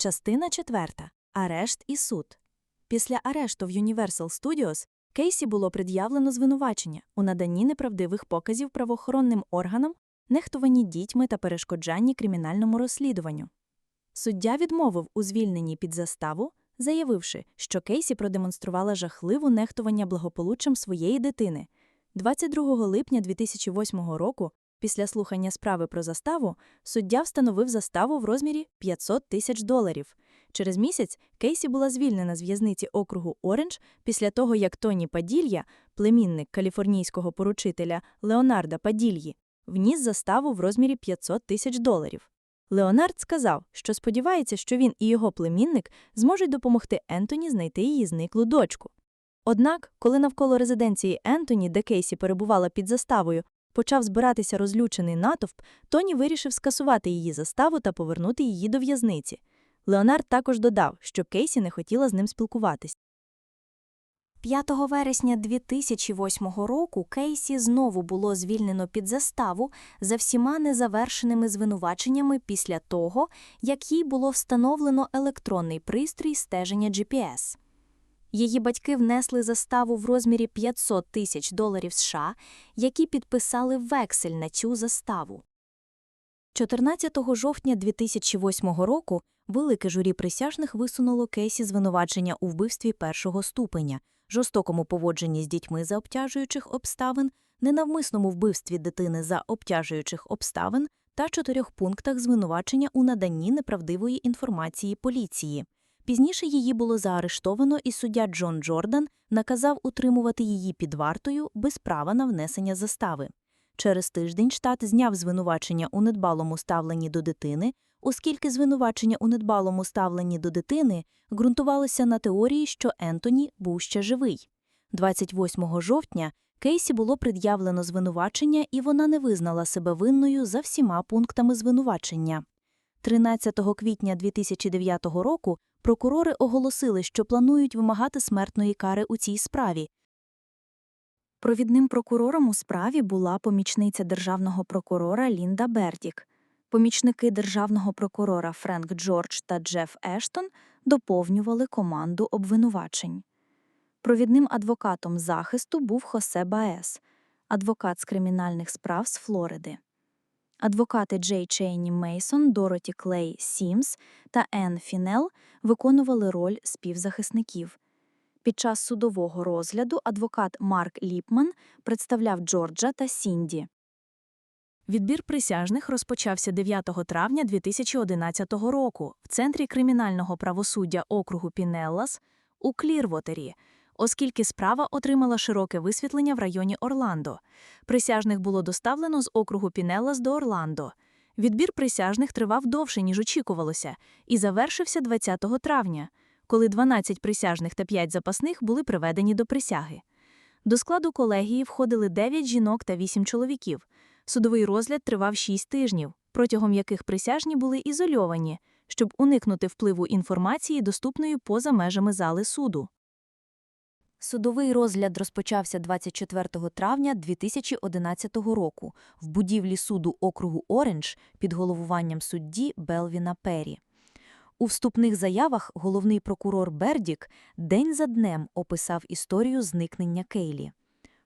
Частина 4. Арешт і суд. Після арешту в Universal Studios Кейсі було пред'явлено звинувачення у наданні неправдивих показів правоохоронним органам, нехтуванні дітьми та перешкоджанні кримінальному розслідуванню. Суддя відмовив у звільненні під заставу, заявивши, що Кейсі продемонструвала жахливу нехтування благополуччям своєї дитини. 22 липня 2008 року, після слухання справи про заставу, суддя встановив заставу в розмірі 500 тисяч доларів. Через місяць Кейсі була звільнена з в'язниці округу Ориндж після того, як Тоні Паділья, племінник каліфорнійського поручителя Леонарда Падільї, вніс заставу в розмірі 500 тисяч доларів. Леонард сказав, що сподівається, що він і його племінник зможуть допомогти Ентоні знайти її зниклу дочку. Однак, коли навколо резиденції Ентоні, де Кейсі перебувала під заставою, почав збиратися розлючений натовп, Тоні вирішив скасувати її заставу та повернути її до в'язниці. Леонард також додав, що Кейсі не хотіла з ним спілкуватись. 5 вересня 2008 року Кейсі знову було звільнено під заставу за всіма незавершеними звинуваченнями після того, як їй було встановлено електронний пристрій стеження GPS. Її батьки внесли заставу в розмірі 500 тисяч доларів США, які підписали вексель на цю заставу. 14 жовтня 2008 року велике журі присяжних висунуло Кейсі звинувачення у вбивстві першого ступеня, жорстокому поводженні з дітьми за обтяжуючих обставин, ненавмисному вбивстві дитини за обтяжуючих обставин та чотирьох пунктах звинувачення у наданні неправдивої інформації поліції. Пізніше її було заарештовано, і суддя Джон Джордан наказав утримувати її під вартою без права на внесення застави. Через тиждень штат зняв звинувачення у недбалому ставленні до дитини, оскільки звинувачення у недбалому ставленні до дитини ґрунтувалося на теорії, що Ентоні був ще живий. 28 жовтня Кейсі було пред'явлено звинувачення, і вона не визнала себе винною за всіма пунктами звинувачення. 13 квітня 2009 року прокурори оголосили, що планують вимагати смертної кари у цій справі. Провідним прокурором у справі була помічниця державного прокурора Лінда Бердік. Помічники державного прокурора Френк Джордж та Джеф Ештон доповнювали команду обвинувачень. Провідним адвокатом захисту був Хосе Баес, адвокат з кримінальних справ з Флориди. Адвокати Джей Чейні Мейсон, Дороті Клей Сімс та Енн Фінел виконували роль співзахисників. Під час судового розгляду адвокат Марк Ліпман представляв Джорджа та Сінді. Відбір присяжних розпочався 9 травня 2011 року в Центрі кримінального правосуддя округу Пінеллас у Клірвотері, оскільки справа отримала широке висвітлення в районі Орландо. Присяжних було доставлено з округу Пінеллас до Орландо. Відбір присяжних тривав довше, ніж очікувалося, і завершився 20 травня, коли 12 присяжних та 5 запасних були приведені до присяги. До складу колегії входили 9 жінок та 8 чоловіків. Судовий розгляд тривав 6 тижнів, протягом яких присяжні були ізольовані, щоб уникнути впливу інформації, доступної поза межами зали суду. Судовий розгляд розпочався 24 травня 2011 року в будівлі суду округу Ориндж під головуванням судді Белвіна Перрі. У вступних заявах головний прокурор Бердік день за днем описав історію зникнення Кейлі.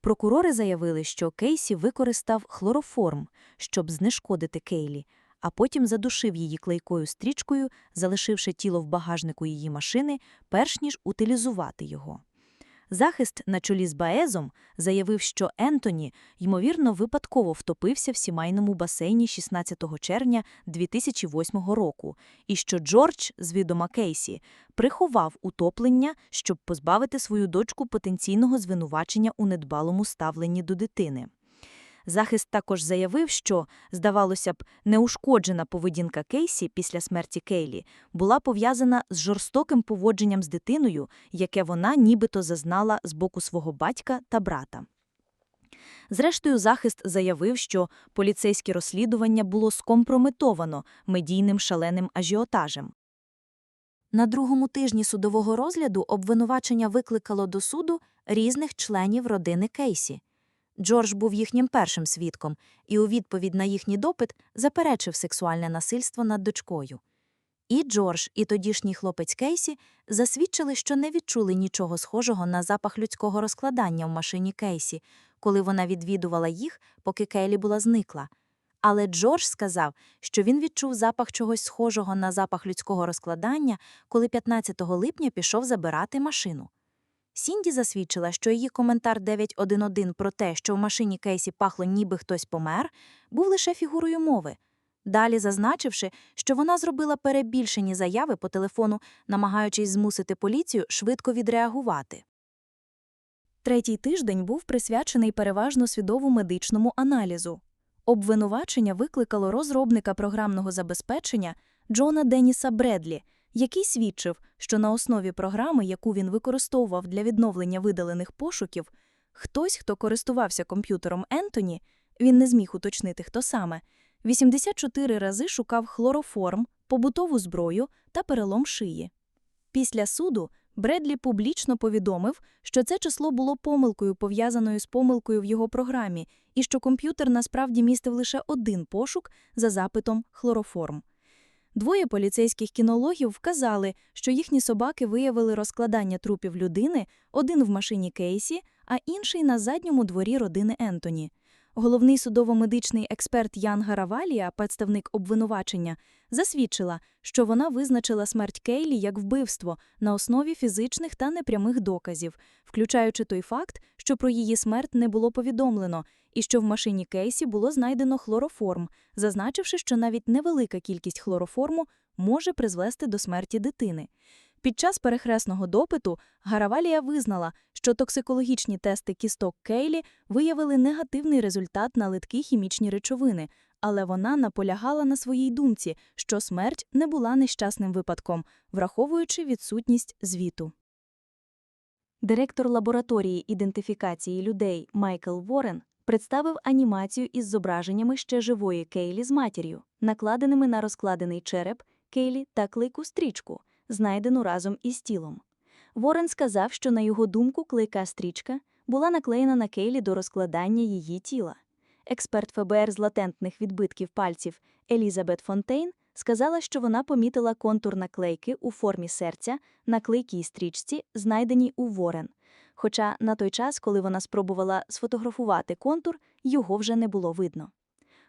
Прокурори заявили, що Кейсі використав хлороформ, щоб знешкодити Кейлі, а потім задушив її клейкою стрічкою, залишивши тіло в багажнику її машини, перш ніж утилізувати його. Захист на чолі з Баезом заявив, що Ентоні, ймовірно, випадково втопився в сімейному басейні 16 червня 2008 року, і що Джордж, з відома Кейсі, приховав утоплення, щоб позбавити свою дочку потенційного звинувачення у недбалому ставленні до дитини. Захист також заявив, що, здавалося б, неушкоджена поведінка Кейсі після смерті Кейлі була пов'язана з жорстоким поводженням з дитиною, яке вона нібито зазнала з боку свого батька та брата. Зрештою, захист заявив, що поліцейське розслідування було скомпрометовано медійним шаленим ажіотажем. На другому тижні судового розгляду обвинувачення викликало до суду різних членів родини Кейсі. Джордж був їхнім першим свідком і у відповідь на їхній допит заперечив сексуальне насильство над дочкою. І Джордж, і тодішній хлопець Кейсі засвідчили, що не відчули нічого схожого на запах людського розкладання в машині Кейсі, коли вона відвідувала їх, поки Кейлі була зникла. Але Джордж сказав, що він відчув запах чогось схожого на запах людського розкладання, коли 15 липня пішов забирати машину. Сінді засвідчила, що її коментар 911 про те, що в машині Кейсі пахло ніби хтось помер, був лише фігурою мови. Далі зазначивши, що вона зробила перебільшені заяви по телефону, намагаючись змусити поліцію швидко відреагувати. Третій тиждень був присвячений переважно свідомо медичному аналізу. Обвинувачення викликало розробника програмного забезпечення Джона Деніса Бредлі, який свідчив, що на основі програми, яку він використовував для відновлення видалених пошуків, хтось, хто користувався комп'ютером Ентоні, він не зміг уточнити, хто саме, 84 рази шукав хлороформ, побутову зброю та перелом шиї. Після суду Бредлі публічно повідомив, що це число було помилкою, пов'язаною з помилкою в його програмі, і що комп'ютер насправді містив лише один пошук за запитом хлороформ. Двоє поліцейських кінологів вказали, що їхні собаки виявили розкладання трупів людини, один в машині Кейсі, а інший на задньому дворі родини Ентоні. Головний судово-медичний експерт Ян Гаравалія, представник обвинувачення, засвідчила, що вона визначила смерть Кейлі як вбивство на основі фізичних та непрямих доказів, включаючи той факт, що про її смерть не було повідомлено, і що в машині Кейсі було знайдено хлороформ, зазначивши, що навіть невелика кількість хлороформу може призвести до смерті дитини. Під час перехресного допиту Гаравалія визнала, що токсикологічні тести кісток Кейлі виявили негативний результат на литкі хімічні речовини, але вона наполягала на своїй думці, що смерть не була нещасним випадком, враховуючи відсутність звіту. Директор лабораторії ідентифікації людей Майкл Ворен представив анімацію із зображеннями ще живої Кейлі з матір'ю, накладеними на розкладений череп Кейлі та клейку стрічку, знайдену разом із тілом. Ворен сказав, що, на його думку, клейка стрічка була наклеєна на Кейлі до розкладання її тіла. Експерт ФБР з латентних відбитків пальців Елізабет Фонтейн сказала, що вона помітила контур наклейки у формі серця на клейкій стрічці, знайденій у Ворен. Хоча на той час, коли вона спробувала сфотографувати контур, його вже не було видно.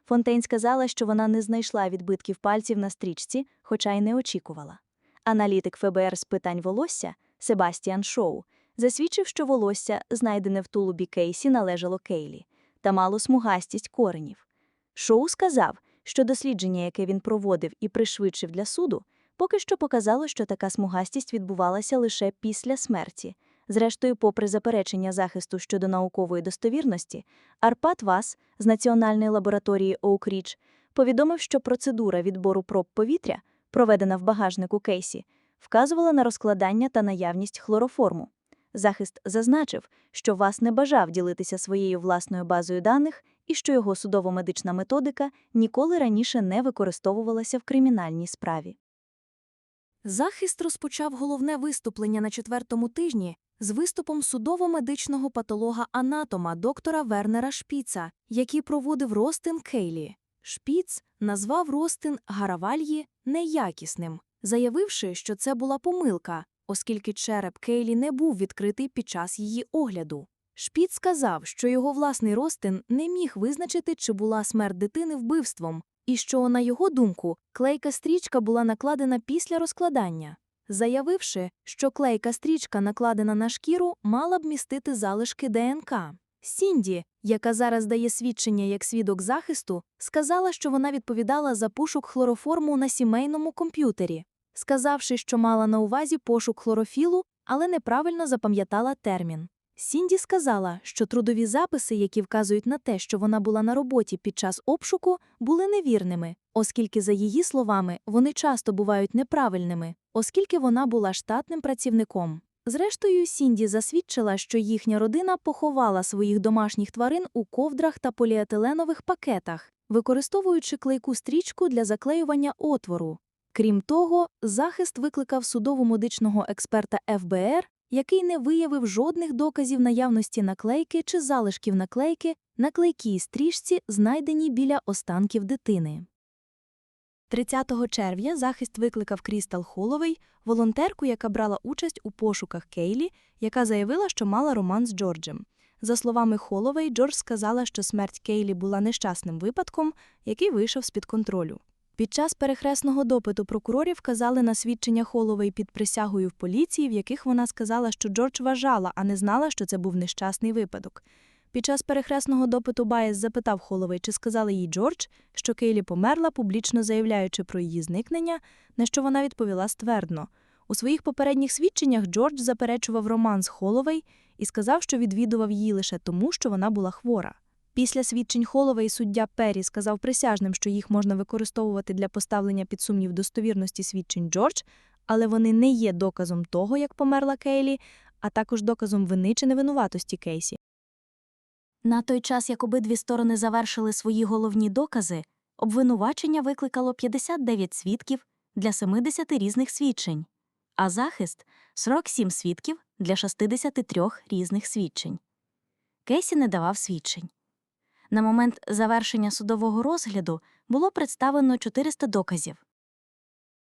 Фонтейн сказала, що вона не знайшла відбитків пальців на стрічці, хоча й не очікувала. Аналітик ФБР з питань волосся Себастіан Шоу засвідчив, що волосся, знайдене в тулубі Кейсі, належало Кейлі та мало смугастість коренів. Шоу сказав, що дослідження, яке він проводив і пришвидшив для суду, поки що показало, що така смугастість відбувалася лише після смерті. Зрештою, попри заперечення захисту щодо наукової достовірності, Арпат Вас з Національної лабораторії Оукріч повідомив, що процедура відбору проб повітря, проведена в багажнику Кейсі, вказувала на розкладання та наявність хлороформу. Захист зазначив, що Вас не бажав ділитися своєю власною базою даних і що його судово-медична методика ніколи раніше не використовувалася в кримінальній справі. Захист розпочав головне виступлення на четвертому тижні з виступом судово-медичного патолога-анатома доктора Вернера Шпіца, який проводив ростин Кейлі. Шпіц назвав ростин Гаравальї неякісним, заявивши, що це була помилка, оскільки череп Кейлі не був відкритий під час її огляду. Шпіц сказав, що його власний ростин не міг визначити, чи була смерть дитини вбивством, і що, на його думку, клейка стрічка була накладена після розкладання, заявивши, що клейка стрічка, накладена на шкіру, мала б містити залишки ДНК. Сінді, яка зараз дає свідчення як свідок захисту, сказала, що вона відповідала за пошук хлороформу на сімейному комп'ютері, сказавши, що мала на увазі пошук хлорофілу, але неправильно запам'ятала термін. Сінді сказала, що трудові записи, які вказують на те, що вона була на роботі під час обшуку, були невірними, оскільки, за її словами, вони часто бувають неправильними, оскільки вона була штатним працівником. Зрештою, Сінді засвідчила, що їхня родина поховала своїх домашніх тварин у ковдрах та поліетиленових пакетах, використовуючи клейку стрічку для заклеювання отвору. Крім того, захист викликав судово-медичного експерта ФБР, який не виявив жодних доказів наявності наклейки чи залишків наклейки на клейкій стрічці, знайденій біля останків дитини. 30 червня захист викликав Крістал Холовей, волонтерку, яка брала участь у пошуках Кейлі, яка заявила, що мала роман з Джорджем. За словами Холовей, Джордж сказала, що смерть Кейлі була нещасним випадком, який вийшов з-під контролю. Під час перехресного допиту прокурорів вказали на свідчення Холовей під присягою в поліції, в яких вона сказала, що Джордж вважала, а не знала, що це був нещасний випадок. Під час перехресного допиту Байес запитав Холовей, чи сказала їй Джордж, що Кейлі померла, публічно заявляючи про її зникнення, на що вона відповіла ствердно. У своїх попередніх свідченнях Джордж заперечував роман з Холовей і сказав, що відвідував її лише тому, що вона була хвора. Після свідчень Холовей суддя Перрі сказав присяжним, що їх можна використовувати для поставлення під сумнів достовірності свідчень Джордж, але вони не є доказом того, як померла Кейлі, а також доказом вини чи невинуватості Кейсі. На той час, як обидві сторони завершили свої головні докази, обвинувачення викликало 59 свідків для 70 різних свідчень, а захист 47 свідків для 63 різних свідчень. Кейсі не давав свідчень. На момент завершення судового розгляду було представлено 400 доказів.